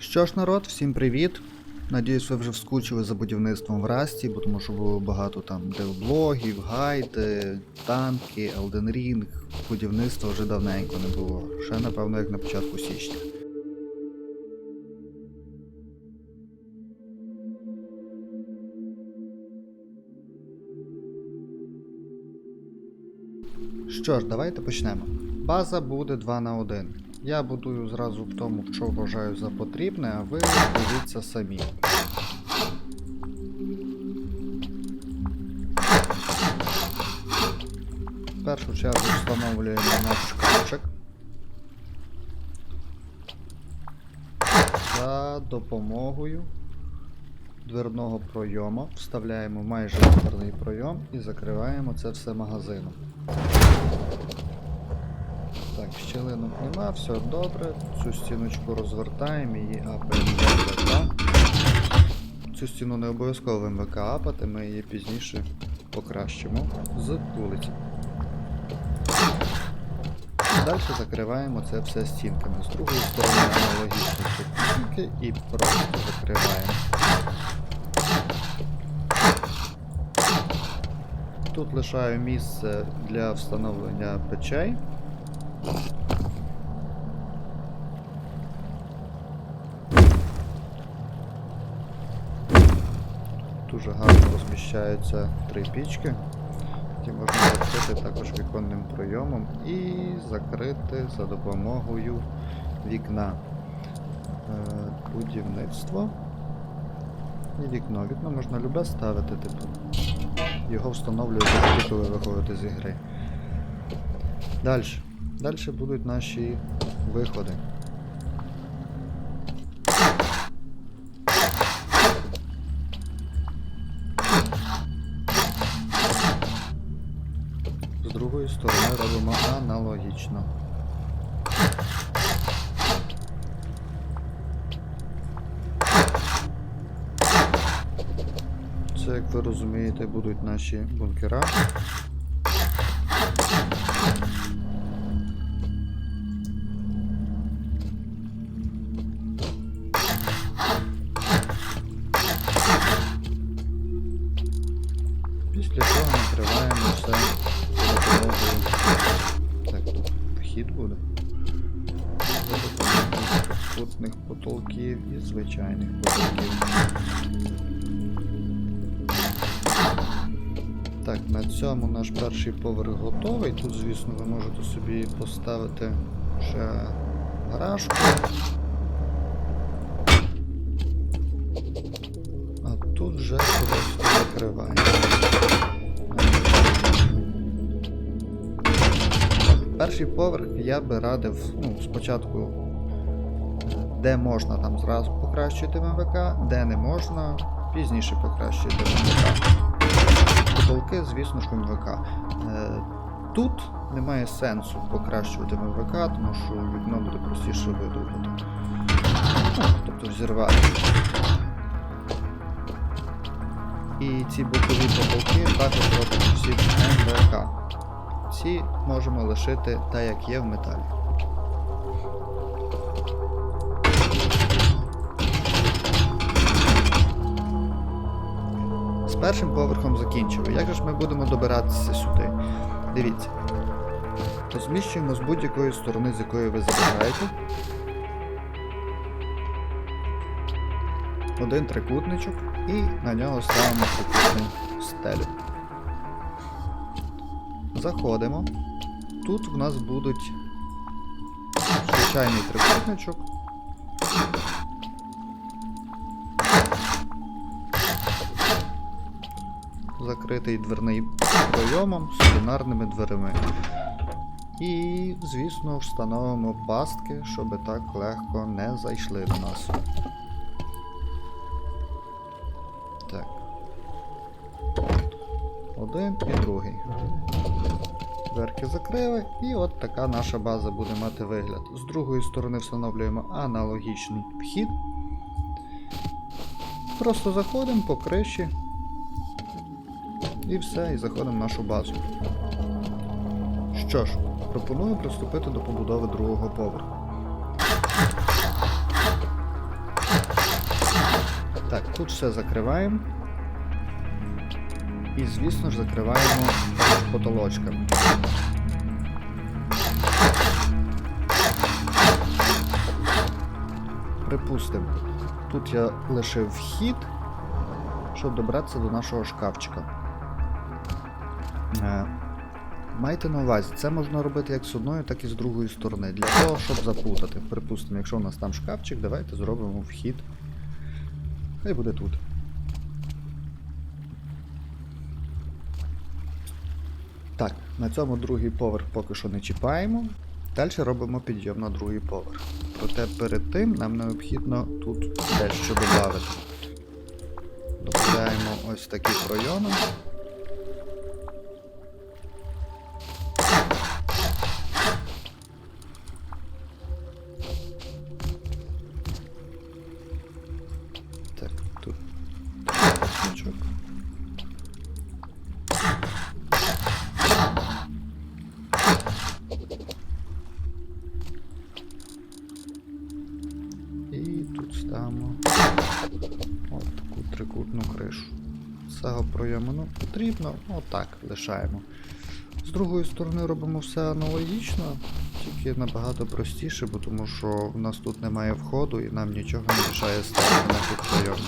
Що ж, народ, всім привіт! Надіюсь, ви вже вскучили за будівництвом в Расті, бо тому що було багато там девблогів, гайди, танки, Elden Ring. Будівництва вже давненько не було. Ще, напевно, як на початку січня. Що ж, давайте почнемо. База буде 2 на 1. Я будую зразу в тому, що вважаю за потрібне, а ви дивіться самі. В першу чергу встановлюємо наш шкафчик. За допомогою дверного пройому вставляємо майже дверний пройом і закриваємо це все магазином. Так, щілинок нема, все добре. Цю стіночку розвертаємо, її апаємо Цю стіну не обов'язково в МВК апати, ми її пізніше покращимо з вулиці. Далі закриваємо це все стінками. З другої сторони аналогічно стінки і просто закриваємо. Тут лишаю місце для встановлення печей. Дуже гарно розміщаються три пічки, які можна закрити також віконним пройомом і закрити за допомогою вікна. Е, Будівництво і вікно. Вікно можна любе ставити, типу. Його встановлюєте тоді, коли виходите з ігри. Далі. Далі будуть наші виходи. З другої сторони робимо аналогічно. Це, як ви розумієте, будуть наші бункера. Трикутних потолків і звичайних потолків. Так, на цьому наш перший поверх готовий. Тут, звісно, ви можете собі поставити ще гаражку. А тут вже просто закриваємо. Перший поверх я би радив ну, спочатку, де можна там зразу покращити МВК, де не можна, пізніше покращити МВК. Потолки, звісно ж, МВК. Е, Тут немає сенсу покращувати МВК, тому що вікно буде простіше видобути. Ну, тобто взірвати. І ці бокові потолки також робимо всі МВК. Ці можемо лишити так, як є в металі. Першим поверхом закінчили. Як же ж ми будемо добиратися сюди? Дивіться. Розміщуємо з будь-якої сторони, з якої ви забираєте. Один трикутничок і на нього ставимо трикутну стелю. Заходимо. Тут в нас будуть звичайний трикутничок. Закритий дверний пройомом з бінарними дверима. І, звісно, встановимо пастки, щоб так легко не зайшли до нас. Так. Один і другий. Дверки закрили, і от така наша база буде мати вигляд. З другої сторони встановлюємо аналогічний вхід. Просто заходимо по криші. І все, і заходимо в нашу базу. Що ж, пропоную приступити до побудови другого поверху. Так, Тут все закриваємо. І, звісно ж, закриваємо потолочками. Припустимо, тут я лишив вхід, щоб добратися до нашого шкафчика. Е, Майте на увазі, це можна робити як з одної, так і з другої сторони. Для того, щоб запутати. Припустимо, якщо у нас там шкафчик, давайте зробимо вхід. Хай буде тут. Так, на цьому другий поверх поки що не чіпаємо. Далі робимо підйом на другий поверх. Проте перед тим нам необхідно тут дещо додати. Додаємо ось такі пройоми. Цього ну, потрібно, отак лишаємо. З другої сторони робимо все аналогічно, тільки набагато простіше, бо тому що в нас тут немає входу і нам нічого не мішає ставити на прийом.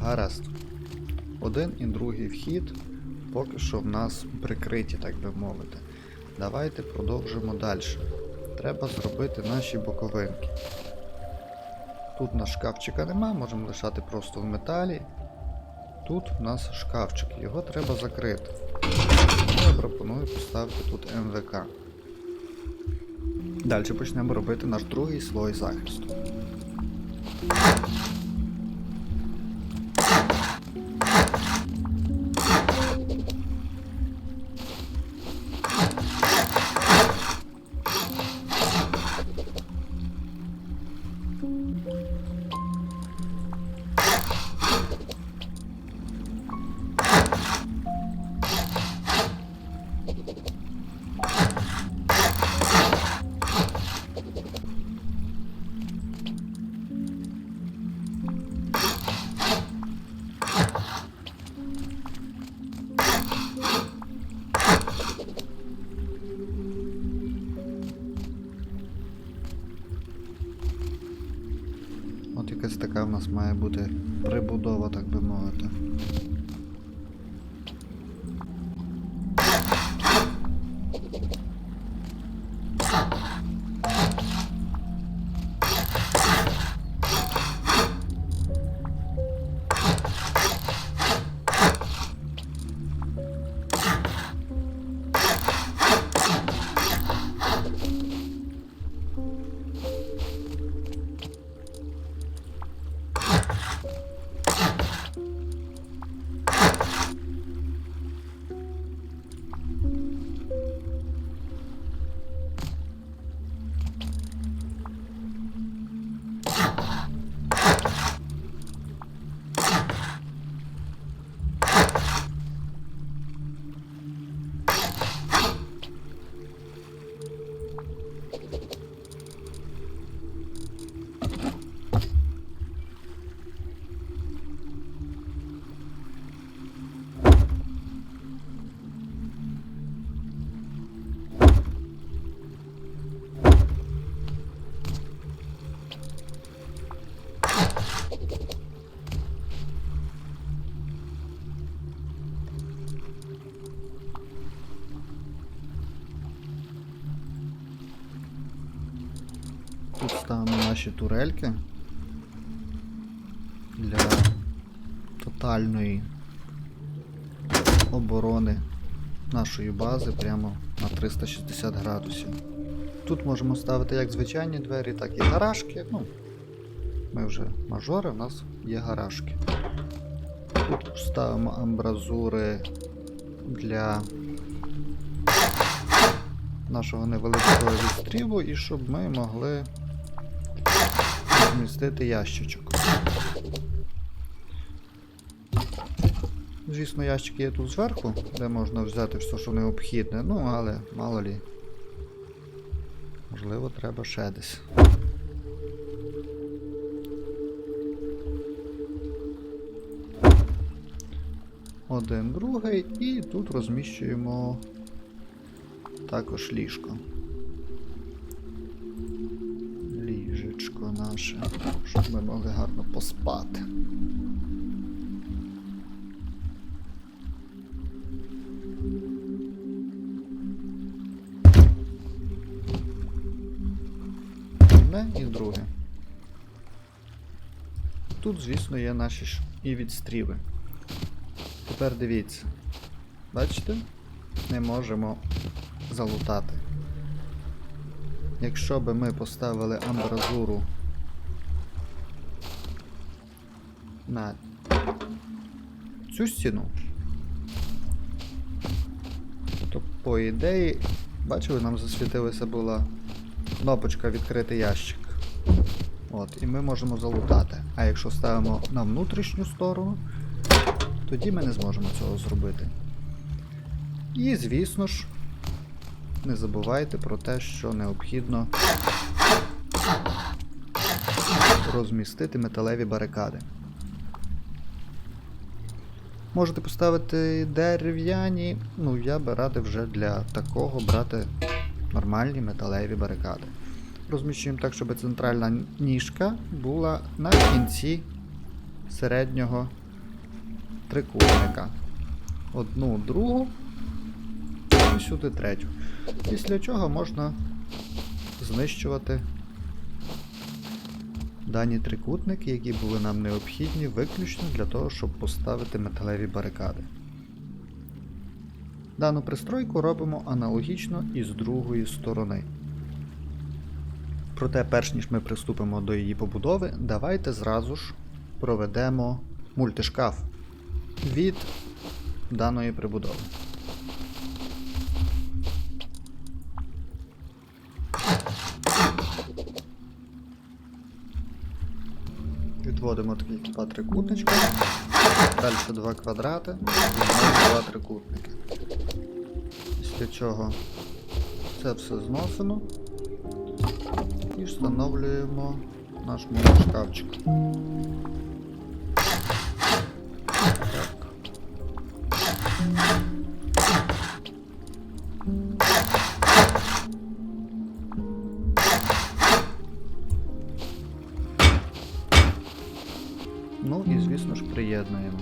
Гаразд. Один і другий вхід поки що в нас прикриті, так би мовити. Давайте продовжимо далі. Треба зробити наші боковинки. Тут у нас шкафчика нема, можемо лишати просто в металі. Тут у нас шкафчик, його треба закрити. Я пропоную поставити тут МВК. Далі почнемо робити наш другий слой захисту. Нас має бути прибудова, так би мовити. Ставимо наші турельки для тотальної оборони нашої бази прямо на 360 градусів. Тут можемо ставити як звичайні двері, так і гаражки. Ну, ми вже мажори, у нас є гаражки. Тут ставимо амбразури для нашого невеличкого відстрілу і щоб ми могли розмістити ящичок. Звісно, ящики є тут зверху, де можна взяти все, що необхідне, ну але мало лі. Можливо, треба ще десь. Один другий і тут розміщуємо також ліжко. Наше, щоб ми могли гарно поспати. Одне і друге. Тут, звісно, є наші і відстріли. Тепер дивіться. Бачите? Не можемо залутати. Якщо би ми поставили амбразуру на цю стіну, то по ідеї, бачили, нам засвітилася була кнопочка відкрити ящик. От, і ми можемо залутати. А якщо ставимо на внутрішню сторону, тоді ми не зможемо цього зробити. І, звісно ж, не забувайте про те, що необхідно розмістити металеві барикади. Можете поставити дерев'яні, ну я би радив вже для такого брати нормальні металеві барикади. Розміщуємо так, щоб центральна ніжка була на кінці середнього трикутника. Одну, другу і сюди третю. Після чого можна знищувати дані трикутники, які були нам необхідні виключно для того, щоб поставити металеві барикади. Дану пристройку робимо аналогічно і з другої сторони. Проте, перш ніж ми приступимо до її побудови, давайте зразу ж проведемо мультишкаф від даної прибудови. Відводимо такі два трикутничка, далі два квадрати і два трикутники. Після чого це все зносимо і встановлюємо наш шкафчик. Приєднуємо.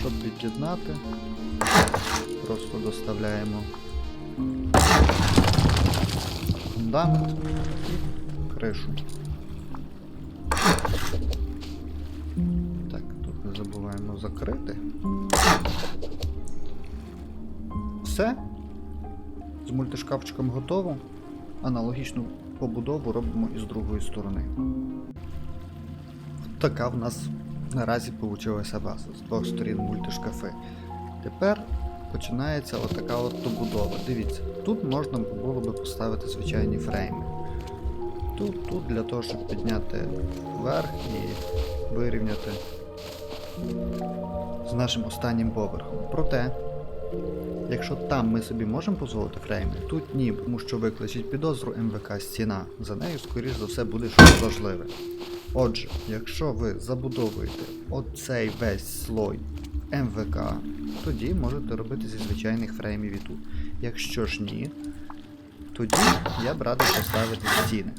Щоб під'єднати, просто доставляємо фундамент і кришу. Так, тут не забуваємо закрити. Все. З мультишкафчиком готово. Аналогічну побудову робимо і з другої сторони. От така в нас наразі вийшла база з двох сторін мультишкафи. Тепер починається отака от добудова. Дивіться, тут можна було би поставити звичайні фрейми. Тут, тут для того, щоб підняти вверх і вирівняти з нашим останнім поверхом. Проте, якщо там ми собі можемо дозволити фрейми, тут ні, тому що викличуть підозру МВК стіна. За нею, скоріш за все, буде щось важливе. Отже, якщо ви забудовуєте оцей весь слой МВК, тоді можете робити зі звичайних фреймів і тут. Якщо ж ні, тоді я б радив поставити стіни.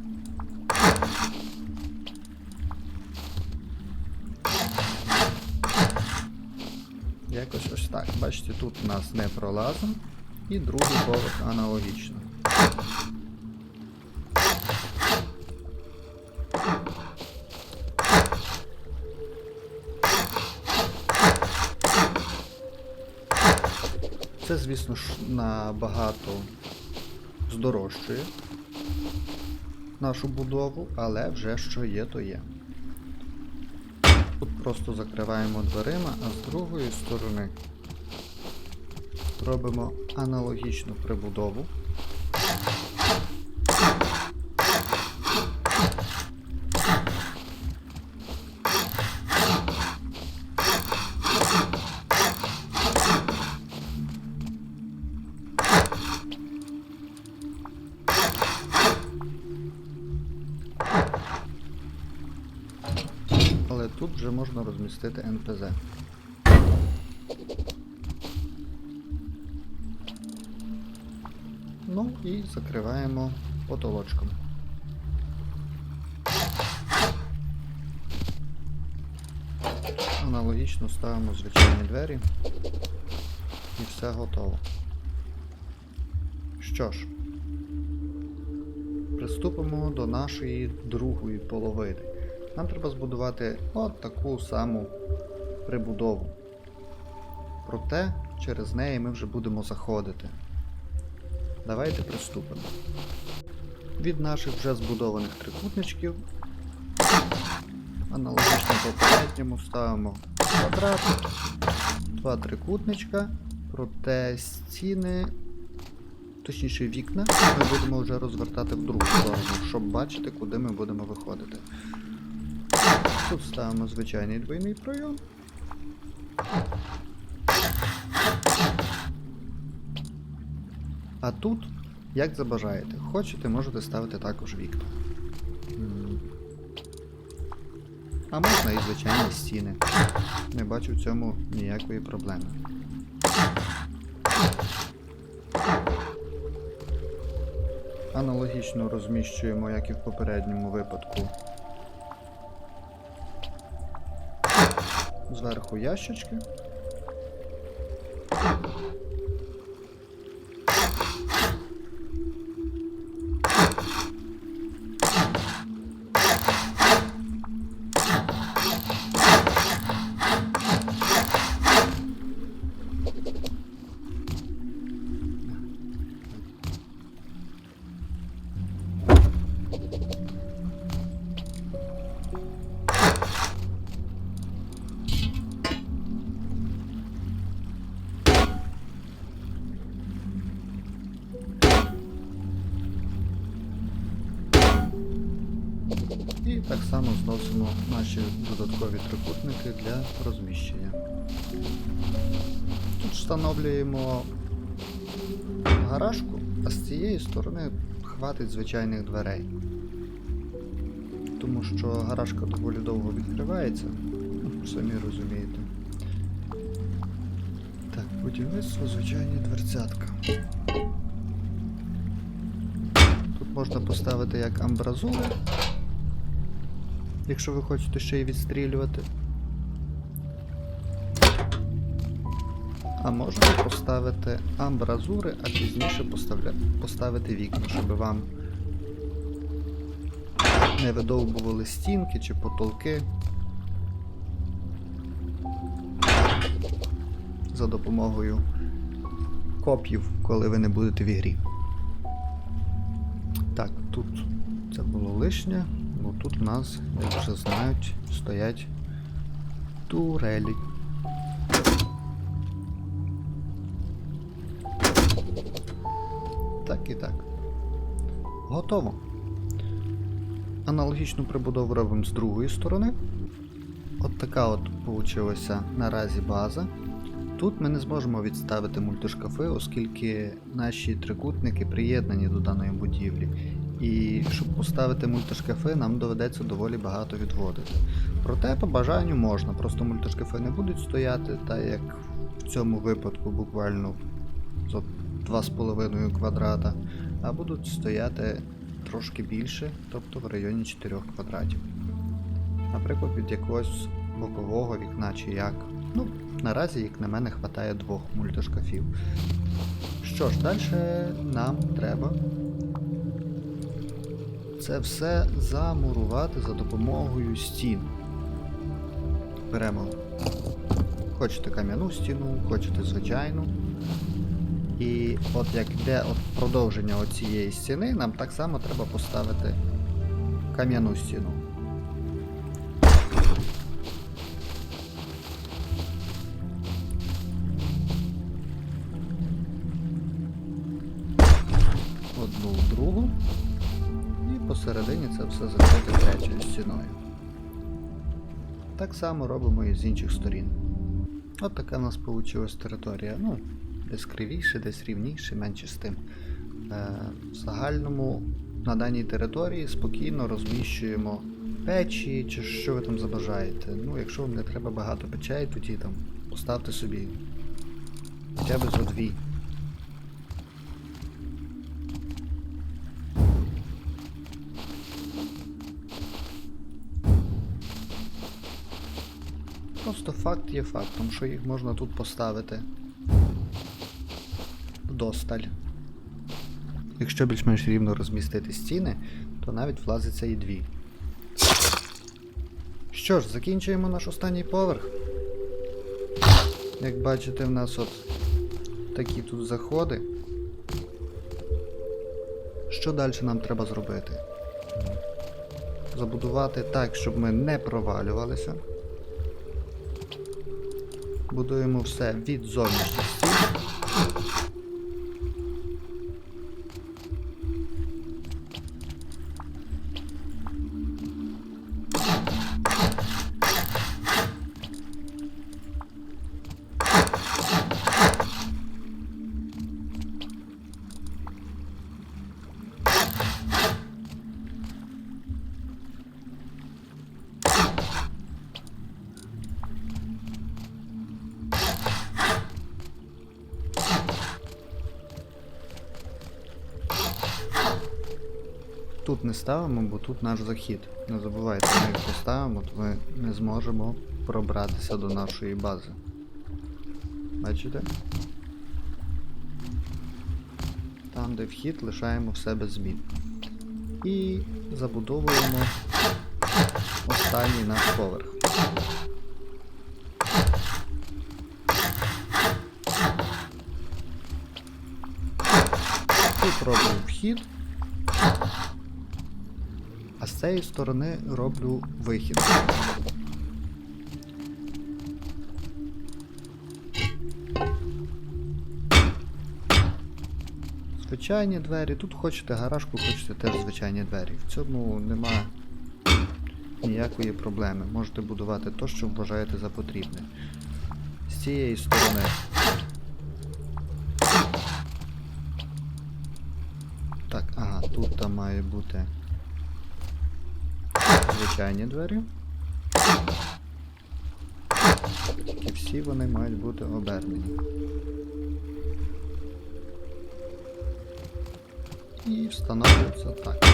Так. Бачите, тут у нас не пролазом, і другий поверх аналогічно. Це, звісно ж, набагато здорожчує нашу будову, але вже що є, то є. Тут просто закриваємо дверима, а з другої сторони робимо аналогічну прибудову. Але тут вже можна розмістити НПЗ. Ну і закриваємо потолочком. Аналогічно ставимо звичайні двері. І все готово. Що ж, приступимо до нашої другої половини. Нам треба збудувати от таку саму прибудову. Проте через неї ми вже будемо заходити. Давайте приступимо. Від наших вже збудованих трикутничків аналогічно попередньому ставимо квадрат, два трикутничка, проте стіни, точніше вікна, ми будемо вже розвертати в другу сторону, щоб бачити, куди ми будемо виходити. Тут ставимо звичайний двойний пройом. А тут, як забажаєте, хочете, можете ставити також вікна. А можна і звичайні стіни. Не бачу в цьому ніякої проблеми. Аналогічно розміщуємо, як і в попередньому випадку. Зверху ящички. Трикутники для розміщення. Тут встановлюємо гаражку, а з цієї сторони хватить звичайних дверей. Тому що гаражка доволі довго відкривається, ну, самі розумієте. Так, будівництво звичайні дверцятка. Тут можна поставити як амбразури, якщо ви хочете ще й відстрілювати. А можна поставити амбразури, а пізніше поставити вікна, щоб вам не видовбували стінки чи потолки. За допомогою копів, коли ви не будете в ігрі. Так, тут це було лишнє, бо тут в нас, як вже знають, стоять турелі. Так і так. Готово. Аналогічну прибудову робимо з другої сторони. От така от получилася наразі база. Тут ми не зможемо відставити мультишкафи, оскільки наші трикутники приєднані до даної будівлі. І щоб поставити мультишкафи, нам доведеться доволі багато відводити. Проте, по бажанню можна, просто мультишкафи не будуть стояти, так як в цьому випадку буквально 2,5 квадрата, а будуть стояти трошки більше, тобто в районі 4 квадратів. Наприклад, від якогось бокового вікна чи як. Ну, наразі, як на мене, вистачає двох мультишкафів. Що ж, далі нам треба це все замурувати за допомогою стін. Беремо, хочете кам'яну стіну, хочете звичайну. І от як йде от продовження цієї стіни, нам так само треба поставити кам'яну стіну. Одну другу. І посередині це все закрити третьою стіною. Так само робимо і з інших сторін. От така в нас вийшла територія. Ну, десь кривіше, десь рівніше, менше з тим. Е, в загальному на даній території спокійно розміщуємо печі, чи що ви там забажаєте. Ну, якщо вам не треба багато печей, тоді там поставте собі хоча б зо дві. Просто факт є фактом, що їх можна тут поставити вдосталь. Якщо більш-менш рівно розмістити стіни, то навіть влазиться і дві. Що ж, закінчуємо наш останній поверх. Як бачите, в нас от такі тут заходи. Що далі нам треба зробити? Забудувати так, щоб ми не провалювалися. Будуємо все від зовнішніх не ставимо, бо тут наш захід. Не забувайте, ми як поставимо, то ми не зможемо пробратися до нашої бази. Бачите? Там, де вхід, лишаємо все без змін. І забудовуємо останній наш поверх. Тут робимо вхід. З цієї сторони роблю вихід. Звичайні двері. Тут хочете гаражку, хочете теж звичайні двері. В цьому нема ніякої проблеми. Можете будувати то, що вважаєте за потрібне. З цієї сторони. Так, ага, тут там має бути звичайні двері. І всі вони мають бути обернені. І встановлюються так.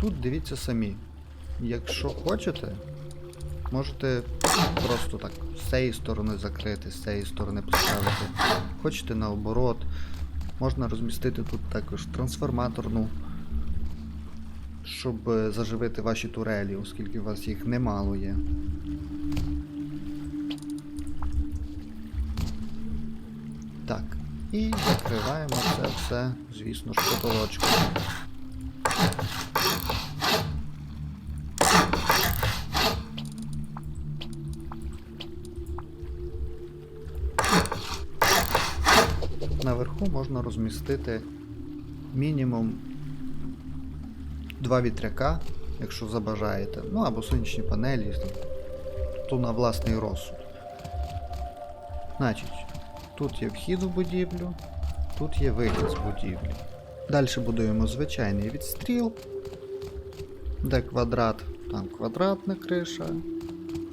Тут дивіться самі. Якщо хочете, можете просто так з цієї сторони закрити, з цієї сторони поставити. Хочете наоборот. Можна розмістити тут також трансформаторну, щоб е, заживити ваші турелі, оскільки у вас їх немало є. Так, і закриваємо це все, звісно ж, потолочком. Наверху можна розмістити мінімум два вітряка, якщо забажаєте. Ну або сонячні панелі, то на власний розсуд. Значить, тут є вхід в будівлю, тут є вихід з будівлі. Далі будуємо звичайний відстріл, де квадрат, там квадратна криша,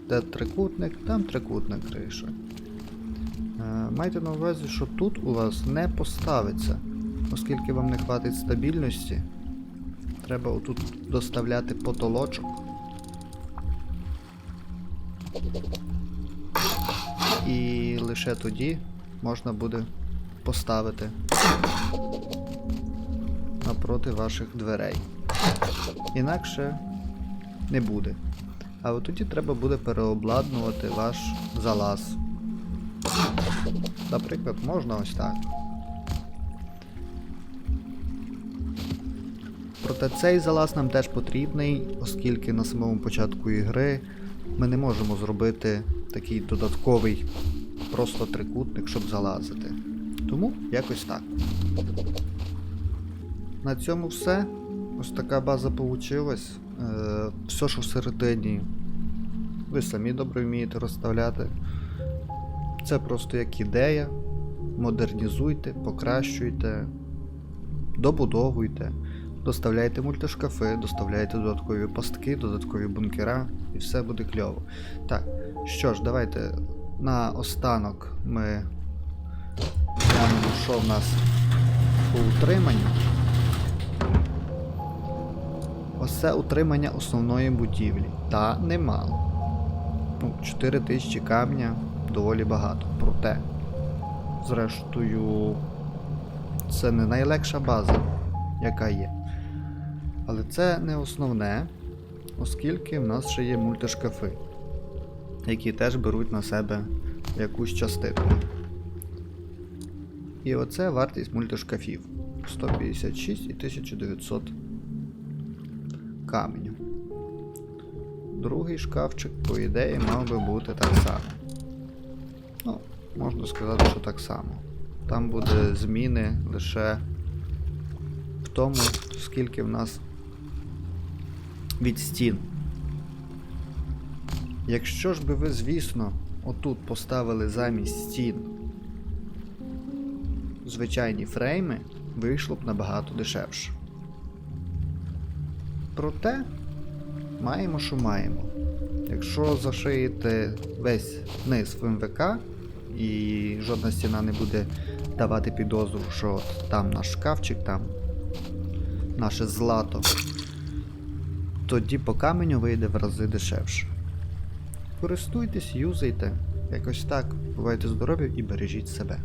де трикутник, там трикутна криша. Е, Майте на увазі, що тут у вас не поставиться, оскільки вам не хватить стабільності. Треба отут доставляти потолочок. І лише тоді можна буде поставити напроти ваших дверей. Інакше не буде. А от тоді треба буде переобладнувати ваш залаз. Наприклад, можна ось так. Проте цей залаз нам теж потрібний, оскільки на самому початку ігри ми не можемо зробити такий додатковий просто трикутник, щоб залазити. Тому якось так. На цьому все. Ось така база получилась. Е, все, що всередині, ви самі добре вмієте розставляти. Це просто як ідея. Модернізуйте, покращуйте, добудовуйте. Доставляйте мультишкафи, доставляйте додаткові пастки, додаткові бункера, і все буде кльово. Так, що ж, давайте на останок ми глянемо, що в нас по утриманню. Оце утримання основної будівлі. Та немало. Ну, 4 тисячі камня доволі багато. Проте, зрештою, це не найлегша база, яка є. Але це не основне, оскільки в нас ще є мультишкафи, які теж беруть на себе якусь частину. І оце вартість мультишкафів 156 і 1900 каменю. Другий шкафчик, по ідеї, мав би бути так само. Ну, можна сказати, що так само. Там буде зміни лише в тому, скільки в нас від стін. Якщо ж би ви, звісно, отут поставили замість стін звичайні фрейми, вийшло б набагато дешевше. Проте, маємо, що маємо. Якщо зашиєте весь низ в МВК і жодна стіна не буде давати підозру, що от там наш шкафчик, там наше злато, тоді по каменю вийде в рази дешевше. Користуйтесь, юзайте. Якось так. Бувайте здорові і бережіть себе.